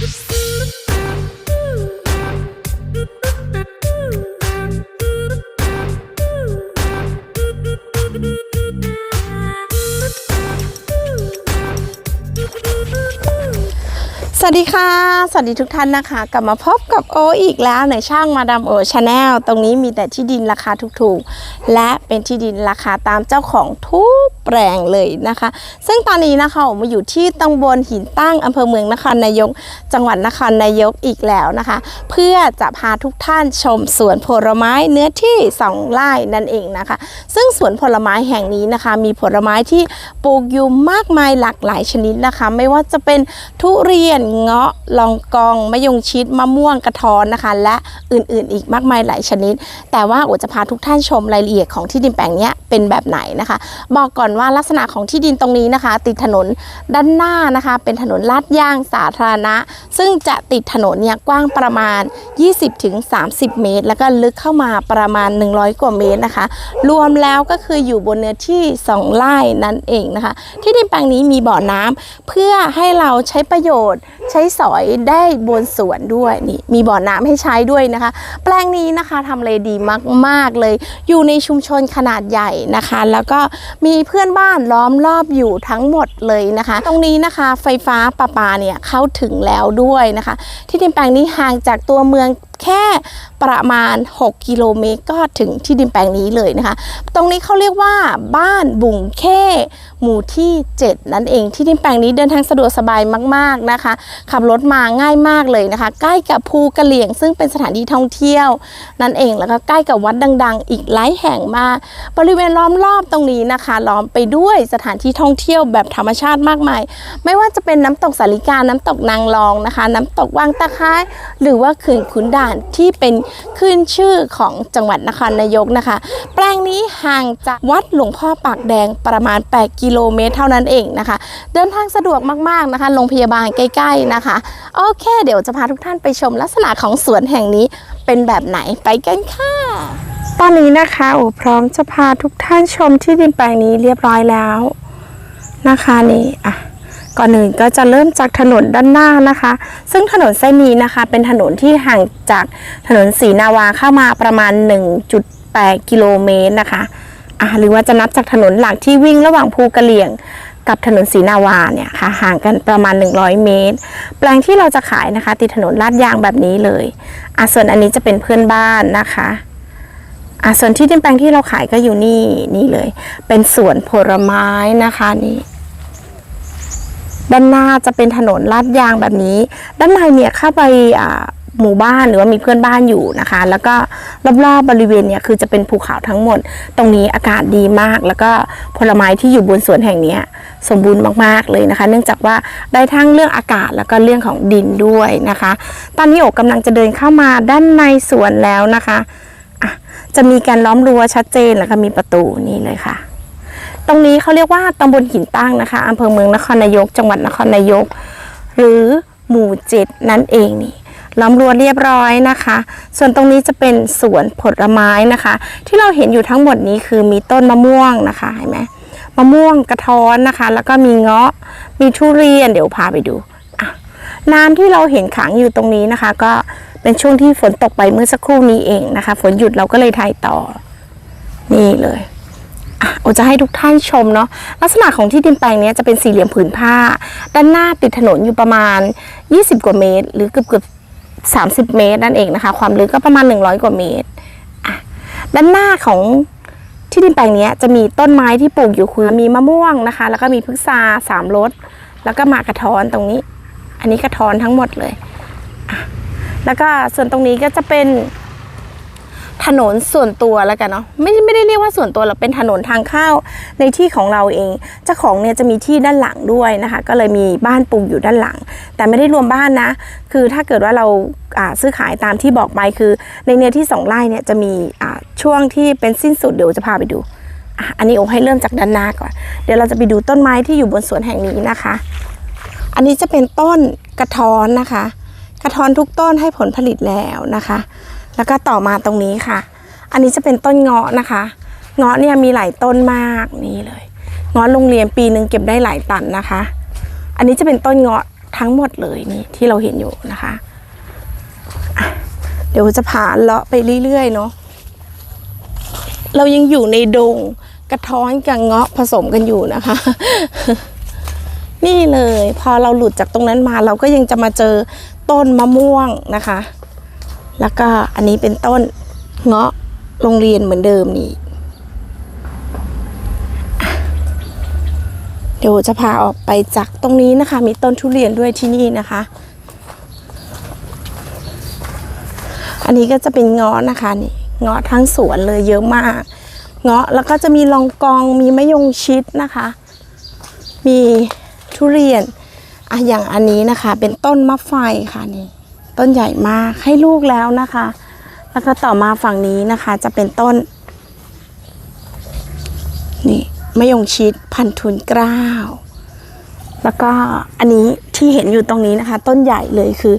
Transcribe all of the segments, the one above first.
Oops. วัสดีค่ะ สวัสดีทุกท่านนะคะ กลับมาพบกับโออีกแล้วในช่างมาดามโอชาแนลตรงนี้มีแต่ที่ดินราคาถูกๆ และเป็นที่ดินราคาตามเจ้าของทุกแปลงเลยนะคะ ซึ่งตอนนี้นะคะผมมาอยู่ที่ตำบลหินตั้งอำเภอเมืองนครนายก จังหวัดนครนายกอีกแล้วนะคะ เพื่อจะพาทุกท่านชมสวนผลไม้เนื้อที่สองไร่นั่นเองนะคะ ซึ่งสวนผลไม้แห่งนี้นะคะ มีผลไม้ที่ปลูกอยู่มากมายหลากหลายชนิดนะคะ ไม่ว่าจะเป็นทุเรียนเงาะลองกองมะยงชิดมะม่วงกระท้อนนะคะ และอื่นๆ อีกมากมายหลายชนิด แต่ว่าโอจะพาทุกท่านชมรายละเอียดของที่ดินแปลงเนี้ยเป็นแบบไหนนะคะ บอกก่อนว่าลักษณะของที่ดินตรงนี้นะคะ ติดถนนด้านหน้านะคะ เป็นถนนลาดยางสาธารณะ ซึ่งจะติดถนนเนี่ยกว้างประมาณ 20-30 เมตร แล้วก็ลึกเข้ามาประมาณ 100 กว่าเมตรนะคะ รวมแล้วก็คืออยู่บนเนื้อที่ 2 ไร่นั่นเองนะคะ ที่ดินแปลงนี้มีบ่อน้ำเพื่อให้เราใช้ประโยชน์ใช้สอยได้บนสวนด้วยนี่มีบ่อน้ำให้ใช้ด้วยนะคะ แปลงนี้นะคะทำเลดีมากๆเลย อยู่ในชุมชนขนาดใหญ่นะคะ แล้วก็มีเพื่อนบ้านล้อมรอบอยู่ทั้งหมดเลยนะคะ ตรงนี้นะคะไฟฟ้าประปาเนี่ยเข้าถึงแล้วด้วยนะคะ ที่ดินแปลงนี้ห่างจากตัวเมือง แค่ประมาณ 6 กิโลเมตรก็ถึงที่ดินแปลงนี้เลยนะคะ ตรงนี้เขาเรียกว่าบ้านบุงเข้หมู่ที่ 7 นั่นเอง ที่ดินแปลงนี้เดินทางสะดวกสบายมาก ๆนะคะ ขับรถมาง่ายมากเลยนะคะ ใกล้กับภูกระเหลี่ยง ซึ่งเป็นสถานที่ท่องเที่ยว นั่นเองแล้วก็ใกล้กับวัดดัง ๆ อีกหลายแห่งมา บริเวณล้อมรอบตรงนี้นะคะล้อมไปด้วยสถานที่ท่องเที่ยวแบบธรรมชาติมากมาย ไม่ว่าจะเป็นน้ำตกสาลิกาน้ำตกนางรองนะคะ น้ำตกวังตะไคร้หรือว่าเขื่อนขุนด่านที่เป็นขึ้นชื่อของจังหวัดนครนายกนะคะ แปลงนี้ห่างจากวัดหลวงพ่อปากแดงประมาณ 8 กิโลเมตรเท่านั้นเองนะคะ เดินทางสะดวกมากๆนะคะโรงพยาบาลใกล้ ๆนะคะ โอเค เดี๋ยวจะพาทุกท่านไปชมลักษณะของสวนแห่งนี้เป็นแบบไหนไปกันค่ะตอนนี้นะคะโอ้พร้อมจะพาทุกท่านชมที่ดินแปลงนี้เรียบร้อยแล้วนะคะนี่อะ ก่อนอื่นก็จะเริ่มจากถนนด้านหน้านะคะ ซึ่งถนนเส้นนี้นะคะ เป็นถนนที่ห่างจากถนนศรีนาวาเข้ามาประมาณ 1.8 กิโลเมตรนะคะอะหรือว่าจะนับจากถนนหลักที่วิ่งระหว่างภูกระเหลี่ยงกับถนนศรีนาวาเนี่ยค่ะห่างกันประมาณ 100 เมตร แปลงที่เราจะขายนะคะติดถนนลาดยางแบบนี้เลยอะส่วนอันนี้จะเป็นเพื่อนบ้านนะคะอะส่วนที่ดินแปลงที่เราขายก็อยู่นี่นี่เลย เป็นสวนผลไม้นะคะนี่ ด้านหน้าจะเป็นถนนลาดยางแบบนี้ ด้านในเนี่ยเข้าไปหมู่บ้านหรือว่ามีเพื่อนบ้านอยู่นะคะ แล้วก็รอบๆบริเวณเนี่ยคือจะเป็นภูเขาทั้งหมด ตรงนี้อากาศดีมาก แล้วก็ผลไม้ที่อยู่บนสวนแห่งนี้สมบูรณ์มากๆเลยนะคะ เนื่องจากว่าได้ทั้งเรื่องอากาศแล้วก็เรื่องของดินด้วยนะคะ ตอนนี้โอกกำลังจะเดินเข้ามาด้านในสวนแล้วนะคะะจะมีการล้อมรั้วชัดเจนแล้วก็มีประตูนี่เลยค่ะ ตรงนี้เขาเรียกว่าตำบลหินตั้งนะคะอำเภอเมืองนครนายก จังหวัดนครนายก หรือหมู่เจ็ดนั่นเองนี่ล้อมรั้วเรียบร้อยนะคะ ส่วนตรงนี้จะเป็นสวนผลไม้นะคะ ที่เราเห็นอยู่ทั้งหมดนี้คือมีต้นมะม่วงนะคะเห็นไหมมะม่วงกระท้อนนะคะ แล้วก็มีเงาะมีทุเรียนเดี๋ยวพาไปดูน้ำที่เราเห็นขังอยู่ตรงนี้นะคะ ก็เป็นช่วงที่ฝนตกไปเมื่อสักครู่นี้เองนะคะ ฝนหยุดเราก็เลยถ่ายต่อ นี่เลย โอจะให้ทุกท่านชมเนาะลักษณะของที่ดินแปลงนี้จะเป็นสี่เหลี่ยมผืนผ้า ด้านหน้าติดถนนอยู่ประมาณ 20 กว่าเมตร หรือเกือบเกือบ30 เมตรนั่นเองนะคะ ความลึกก็ประมาณ 100 กว่าเมตรด้านหน้าของที่ดินแปลงนี้จะมีต้นไม้ที่ปลูกอยู่คือมีมะม่วงนะคะ แล้วก็มีพฤกษาสามรสแล้วก็มากระท้อนตรงนี้ อันนี้กระท้อนทั้งหมดเลย แล้วก็ส่วนตรงนี้ก็จะเป็น ถนนส่วนตัวแล้วกันเนาะไม่ไม่ได้เรียกว่าส่วนตัวหรอกเป็นถนนทางเข้าในที่ของเราเองเจ้าของเนี่ยจะมีที่ด้านหลังด้วยนะคะ ก็เลยมีบ้านปลูกอยู่ด้านหลัง แต่ไม่ได้รวมบ้านนะ คือถ้าเกิดว่าเราซื้อขายตามที่บอกไปคือ ในเนื้อที่สองไร่เนี่ยจะมีช่วงที่เป็นสิ้นสุดเดี๋ยวจะพาไปดูอันนี้โอให้เริ่มจากด้านหน้าก่อน เดี๋ยวเราจะไปดูต้นไม้ที่อยู่บนสวนแห่งนี้นะคะ อันนี้จะเป็นต้นกระท้อนนะคะ กระท้อนทุกต้นให้ผลผลิตแล้วนะคะ แล้วก็ต่อมาตรงนี้ค่ะ อันนี้จะเป็นต้นเงาะนะคะ เงาะเนี่ยมีหลายต้นมากนี่เลย เงาะโรงเรียนปีหนึ่งเก็บได้หลายตันนะคะ อันนี้จะเป็นต้นเงาะทั้งหมดเลยนี่ที่เราเห็นอยู่นะคะะเดี๋ยวจะพาเลาะไปเรื่อยๆเนาะ เรายังอยู่ในดงกระท้อนกับเงาะผสมกันอยู่นะคะ นี่เลย พอเราหลุดจากตรงนั้นมาเราก็ยังจะมาเจอต้นมะม่วงนะคะ แล้วก็อันนี้เป็นต้นเงาะโรงเรียนเหมือนเดิมนี่เดี๋ยวจะพาออกไปจากตรงนี้นะคะ มีต้นทุเรียนด้วยที่นี่นะคะ อันนี้ก็จะเป็นเงาะนะคะนี่เงาะทั้งสวนเลยเยอะมาก เงาะแล้วก็จะมีลองกองมีมะยงชิดนะคะ มีทุเรียนอะอย่างอันนี้นะคะ เป็นต้นมะไฟค่ะนี่ ต้นใหญ่มากให้ลูกแล้วนะคะ แล้วก็ต่อมาฝั่งนี้นะคะจะเป็นต้น นี่มะยงชิดพันทุนเกล้าแล้วก็อันนี้ที่เห็นอยู่ตรงนี้นะคะ ต้นใหญ่เลยคือ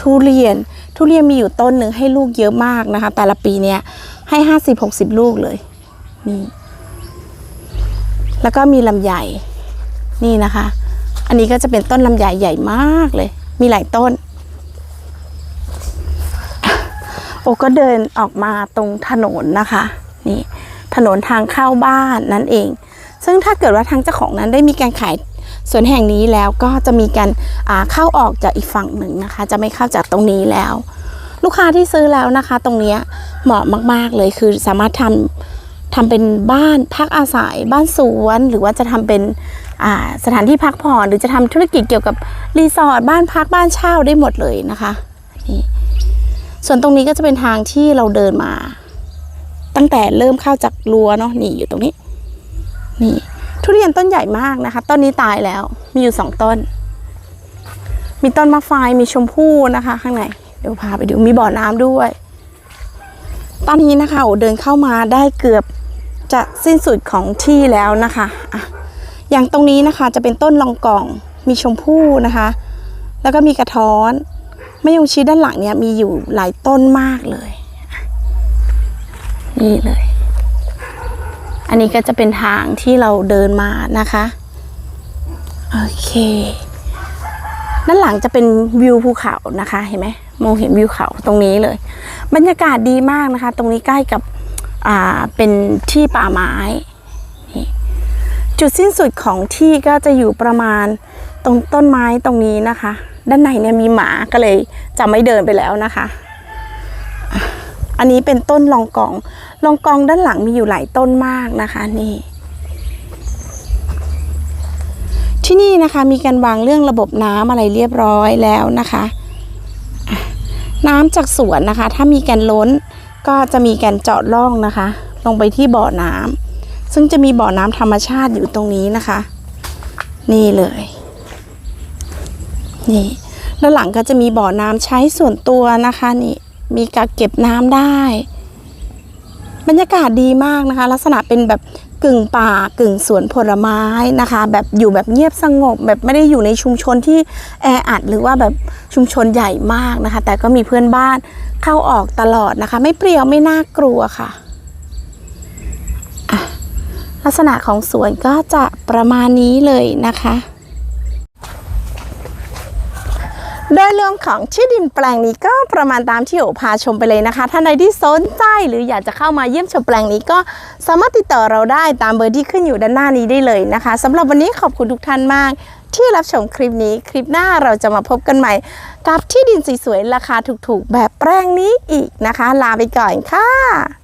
ทุเรียนทุเรียนมีอยู่ต้นหนึ่งให้ลูกเยอะมากนะคะ แต่ละปีเนี้ยให้ห้าสิบหกสิบลูกเลยนี่แล้วก็มีลำไยนี่นะคะ อันนี้ก็จะเป็นต้นลำไยใหญ่มากเลย มีหลายต้น โอก็เดินออกมาตรงถนนนะคะ นี่ถนนทางเข้าบ้านนั่นเอง ซึ่งถ้าเกิดว่าทางเจ้าของนั้นได้มีการขายสวนแห่งนี้แล้วก็จะมีการเข้าออกจากอีกฝั่งหนึ่งนะคะ จะไม่เข้าจากตรงนี้แล้ว ลูกค้าที่ซื้อแล้วนะคะ ตรงเนี้ยเหมาะมาก ๆ เลยคือสามารถทำทำเป็นบ้านพักอาศัย บ้านสวนหรือว่าจะทำเป็นสถานที่พักผ่อนหรือจะทำธุรกิจเกี่ยวกับรีสอร์ทบ้านพักบ้านเช่าได้หมดเลยนะคะนี่ ส่วนตรงนี้ก็จะเป็นทางที่เราเดินมา ตั้งแต่เริ่มเข้าจากรั้วเนาะนี่อยู่ตรงนี้ นี่ ทุเรียนต้นใหญ่มากนะคะ ต้นนี้ตายแล้ว มีอยู่สองต้น มีต้นมะไฟมีชมพู่นะคะ ข้างในเดี๋ยวพาไปดูมีบ่อน้ำด้วย ตอนนี้นะคะเดินเข้ามาได้เกือบจะสิ้นสุดของที่แล้วนะคะอะอย่างตรงนี้นะคะจะเป็นต้นลองกอง มีชมพู่นะคะ แล้วก็มีกระท้อน มะยงชิดด้านหลังเนี่ยมีอยู่หลายต้นมากเลย นี่เลย อันนี้ก็จะเป็นทางที่เราเดินมานะคะ โอเค ด้านหลังจะเป็นวิวภูเขานะคะ เห็นไหมมองเห็นวิวเขาตรงนี้เลย บรรยากาศดีมากนะคะ ตรงนี้ใกล้กับอ่าเป็นที่ป่าไม้นี่จุดสิ้นสุดของที่ก็จะอยู่ประมาณตรงต้นไม้ตรงนี้นะคะ ด้านในเนี่ยมีหมาก็เลยจะไม่เดินไปแล้วนะคะ อันนี้เป็นต้นลองกอง ลองกองด้านหลังมีอยู่หลายต้นมากนะคะนี่ ที่นี่นะคะมีการวางเรื่องระบบน้ำอะไรเรียบร้อยแล้วนะคะ น้ำจากสวนนะคะ ถ้ามีการล้นก็จะมีการเจาะร่องนะคะ ลงไปที่บ่อน้ำซึ่งจะมีบ่อน้ำธรรมชาติอยู่ตรงนี้นะคะ นี่เลย นี่ด้านหลังก็จะมีบ่อน้ำใช้ส่วนตัวนะคะนี่มีกักเก็บน้ำได้ บรรยากาศดีมากนะคะ ลักษณะเป็นแบบกึ่งป่ากึ่งสวนผลไม้นะคะ แบบอยู่แบบเงียบสงบ แบบไม่ได้อยู่ในชุมชนที่แออัดหรือว่าแบบชุมชนใหญ่มากนะคะ แต่ก็มีเพื่อนบ้านเข้าออกตลอดนะคะ ไม่เปรี้ยวไม่น่ากลัวค่ะอะลักษณะของสวนก็จะประมาณนี้เลยนะคะ โดยรวมของที่ดินแปลงนี้ก็ประมาณตามที่โอพาชมไปเลยนะคะ ท่านใดที่สนใจหรืออยากจะเข้ามาเยี่ยมชมแปลงนี้ก็สามารถติดต่อเราได้ตามเบอร์ที่ขึ้นอยู่ด้านหน้านี้ได้เลยนะคะสำหรับวันนี้ขอบคุณทุกท่านมาก ที่รับชมคลิปนี้คลิปหน้าเราจะมาพบกันใหม่ กับที่ดินสวยๆราคาถูกๆ แบบแปลงนี้อีกนะคะ ลาไปก่อนค่ะ